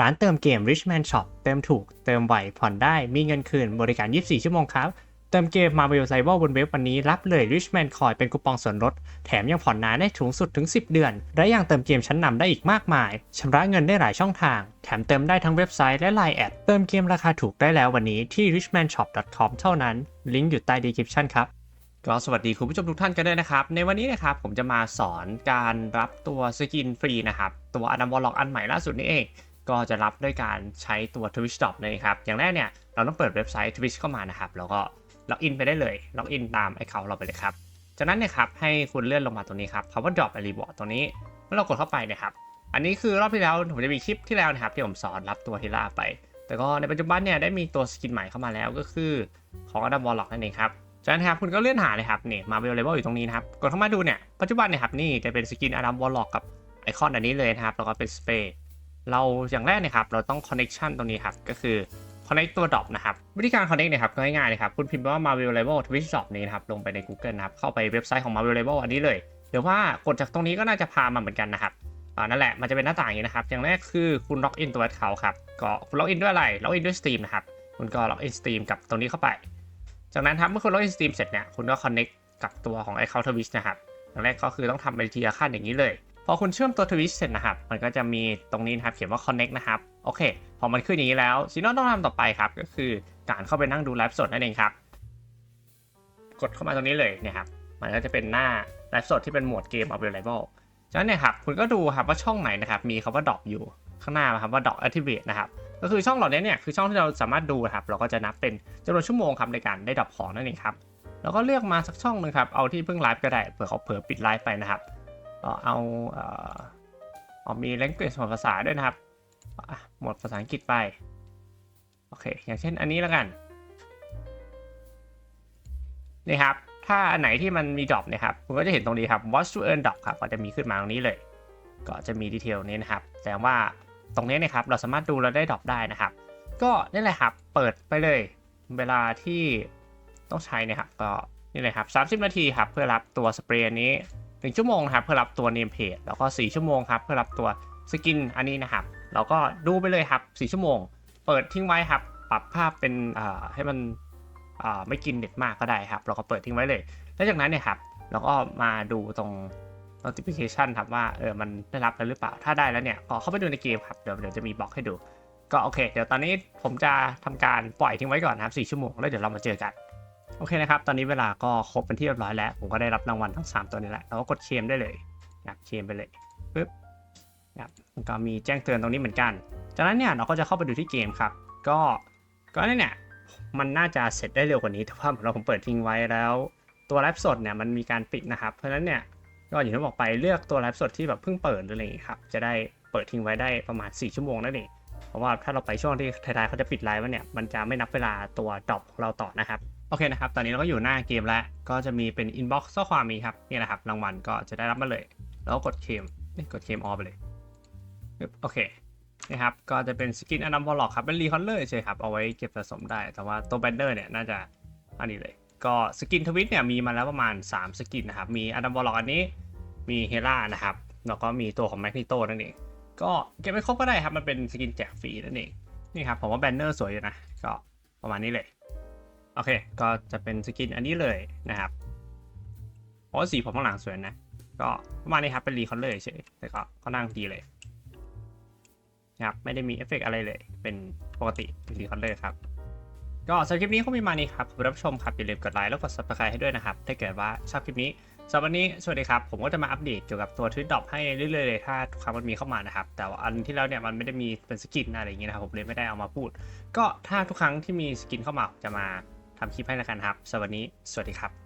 ร้านเติมเกม Richman Shop เติมถูก เติมไวผ่อนได้ มีเงินคืน บริการ 24 ชั่วโมงครับ เติมเกม Marvel r i v a l บนเว็บวันนี้ รับเลย Richman Coin เป็นคูปองส่วนลด แถมยังผ่อนนานได้สูงสุดถึง 10 เดือน และยังเติมเกมชั้นนำได้อีกมากมาย ชำระเงินได้หลายช่องทาง แถมเติมได้ทั้งเว็บไซต์และ Line แอด เติมเกมราคาถูกได้แล้ววันนี้ที่ richmanshop.com เท่านั้น ลิงก์อยู่ใต้ description ครับก็สวัสดีคุณผู้ชมทุกท่านกันด้วยนะครับ ในวันนี้นะครับผมจะมาสอนการรับตัวสกินฟรีนะครับ ตัวอดัมวอลล็อกอันใหม่ล่าสุดนี้เอง ก็จะรับด้วยการใช้ตัว Twitch Shop นะครับ อย่างแรกเนี่ย เราต้องเปิดเว็บไซต์ Twitch เข้ามานะครับ แล้วก็ล็อกอินไปได้เลย ล็อกอินตามไอเคาเราไปเลยครับ จากนั้นเนี่ยครับ ให้คุณเลื่อนลงมาตรงนี้ครับคำว่า Drop a Reward ตรงนี้เมื่อเรากดเข้าไปเนะครับ อันนี้คือรอบที่แล้วผมจะมีคลิปที่แล้วนะครับที่ผมสอนรับตัวฮิล่าไป แต่ก็ในปัจจุบันเนี่ยได้มีตัวสกินใหม่เข้ามาแล้วก็คือของอดัมวอลล็อกนั่นเองครับจากนั้นครับคุณก็เลื่อนหาเลยครับนี่มาเวลเลเวลอยู่ตรงนี้นะครับกดเข้ามาดูเนี่ยปัจจุบันเนี่ยครับนี่จะเป็นสกินอารัมวอลล็อกกับไอคอนอันนี้เลยนะครับแล้วก็เป็นสเปรย์ เราอย่างแรกเนี่ยครับเราต้องคอนเน็ชันตรงนี้ครับก็คือ connect ตัวดอปนะครับวิธีการ connect เนี่ยครับง่ายๆเลยครับคุณพิมพ์ว่า Marvel Level Twitch Shop นี้นะครับลงไปใน Google นะครับเข้าไปเว็บไซต์ของ Marvel Level อันนี้เลยหรือว่ากดจากตรงนี้ก็น่าจะพามาเหมือนกันนะครับอ่านั่นแหละมันจะเป็นหน้าต่างอย่างนี้นะครับ อย่างแรกคือคุณล็อกอินตัว account ครับก็คุณล็อกอินด้วยอะไรล็อกอินด้วย Steam นะครับคุณก็ล็อกอิน Steam กับตรงนี้เข้าไป จากนั้นครับเมื่อคุณล็อกอินสตรีมเสร็จเนี่ยคุณก็ connect กับตัวของ Account Twitch นะครับอย่างแรกก็คือต้องทำเป็นทีละขั้นอย่างนี้เลย พอคุณเชื่อมตัว Twitch เสร็จนะครับ มันก็จะมีตรงนี้นะครับ เขียนว่า connect นะครับ โอเค พอมันขึ้นอย่างนี้แล้วสิ่งที่เราต้องทำต่อไปครับ ก็คือการเข้าไปนั่งดูไลฟ์สดนั่นเองครับ กดเข้ามาตรงนี้เลยเนี่ยครับ มันก็จะเป็นหน้าไลฟ์สดที่เป็นโหมดเกม available จากนั้นเนี่ยครับ คุณก็ดูครับว่าช่องไหนนะครับ มีคำว่า drop อยู่ข้างหน้านะครับว่า drop activate นะครับ ก็คือช่องเหล่านี้เนี่ย คือช่องที่เราสามารถดูครับ เราก็จะนับเป็นจำนวนชั่วโมงครับในการได้ดับของนั่นเองครับ แล้วก็เลือกมาสักช่องหนึ่งครับ เอาที่เพิ่งไลฟ์ก็ได้ เผื่อเขาเผลอปิดไลฟ์ไปนะครับ เอาเอาออมี language หมวดภาษาด้วยนะครับหมวดภาษาอังกฤษไป โอเค อย่างเช่นอันนี้แล้วกัน นี่ครับ ถ้าอันไหนที่มันมีดรอปนี่ยครับ คุณก็จะเห็นตรงนี้ครับ watch to earn drop ครับ ก็จะมีขึ้นมาตรงนี้เลย ก็จะมีดีเทลนี้นะครับแสดงว่าตรงนี้นะครับ เราสามารถดูแล้วได้ดรอปได้นะครับ ก็นี่แหละครับ เปิดไปเลย เวลาที่ต้องใช้นะครับ ก็นี่เลยครับ 30 นาทีครับ เพื่อรับตัวสเปรย์นี้ 1ชั่วโมงครับเพื่อรับตัวเนมเพจแล้วก็ 4 ชั่วโมงครับเพื่อรับตัวสกินอันนี้นะครับเราก็ดูไปเลยครับ4ชั่วโมง เปิดทิ้งไว้ครับ ปรับภาพเป็นอ่าให้มันอ่าไม่กินเน็ตมากก็ได้ครับ เราก็เปิดทิ้งไว้เลยแล้วจากนั้นเนี่ยครับเราก็มาดูตรง notification ครับว่าเออมันได้รับแล้วหรือเปล่า ถ้าได้แล้วเนี่ยก็เข้าไปดูในเกมครับเดี๋ยวเดี๋ยวจะมีบล็อกให้ดู ก็โอเค เดี๋ยวตอนนี้ผมจะทำการปล่อยทิ้งไว้ก่อนนะครับ4ชั่วโมงแล้วเดี๋ยวเรามาเจอกัน โอเคนะครับ ตอนนี้เวลาก็ครบเป็นที่เรียบร้อยแล้ว ผมก็ได้รับรางวัลทั้ง 3 ตัวนี้แหละเราก็กดเคลมได้เลยนะครับเคลมไปเลยปึ๊บนะครับมันก็มีแจ้งเตือนตรงนี้เหมือนกัน จากนั้นเนี่ยเราก็จะเข้าไปดูที่เกมครับ ก็ก็นี่เนี่ยมันน่าจะเสร็จได้เร็วกว่านี้แต่ว่าเราผมเปิดทิ้งไว้แล้ว ตัวไลฟ์สดเนี่ยมันมีการปิดนะครับ เพราะฉะนั้นเนี่ยก็อย่างที่บอกไปเลือกตัวไลฟ์สดที่แบบเพิ่งเปิดออะไรอย่างงี้ครับจะได้เปิดทิ้งไว้ได้ประมาณ 4 ชั่วโมงนั่นเองเพราะว่าถ้าเราไปช่วงที่ท้ายๆเขาจะปิดไลฟ์ไว้เนี่ยมันจะไม่นับเวลาตัวดรอปของเราต่อนะครับ โอเคนะครับ ตอนนี้เราก็อยู่หน้าเกมแล้ว ก็จะมีเป็น inbox ข้อความมีครับ นี่แหละครับ รางวัลก็จะได้รับมาเลย แล้วก็กดเคมนี่กดเคมออไปเลย โอเค นะครับ ก็จะเป็นสกินอนัมบอลล็อกครับ เป็นรีคอนเลอร์เฉยครับ เอาไว้เก็บสะสมได้ แต่ว่าตัวแบนเนอร์เนี่ยน่าจะอันนี้เลย ก็สกินทวิตเนี่ยมีมาแล้วประมาณ 3 สกินนะครับ มีอดัมบอลล็อกอันนี้ มีเฮล่านะครับ แล้วก็มีตัวของแมกนิโตนั่นเอง ก็เก็บไปครบก็ได้ครับ มันเป็นสกินแจกฟรีนั่นเอง นี่ครับ ผมว่าแบนเนอร์สวยอยู่นะ ก็ประมาณนี้เลย โอเค ก็จะเป็นสกินอันนี้เลยนะครับเพราะว่าสีผมข้างหลังสวยนะ ก็ประมาณนี้ครับเป็นรีคอลเลอร์เฉยแต่ก็ก็นั่งดีเลยนะครับไม่ได้มีเอฟเฟกต์อะไรเลย เป็นปกติเป็นรีคอลเลอร์ครับ ก็สำหรับคลิปนี้ก็มีมานี้ครับรับชมครับอย่าลืมกดไลค์แล้วกด subscribe ให้ด้วยนะครับ ถ้าเกิดว่าชอบคลิปนี้สำหรับวันนี้สวัสดีครับ ผมก็จะมาอัปเดตเกี่ยวกับตัวทวิตดอปให้เรื่อยๆเลยถ้าทุกครั้งมันมีเข้ามานะครับ แต่ว่าอันที่แล้วเนี่ยมันไม่ได้มีเป็นสกินอะไรอย่างเงี้ยนะครับผมเลยไม่ได้เอามาพูด ก็ถ้าทุกครั้งที่มีสกินเข้ามาจะมา ทำคลิปให้แล้วกันครับสวัสดีสวัสดีครับ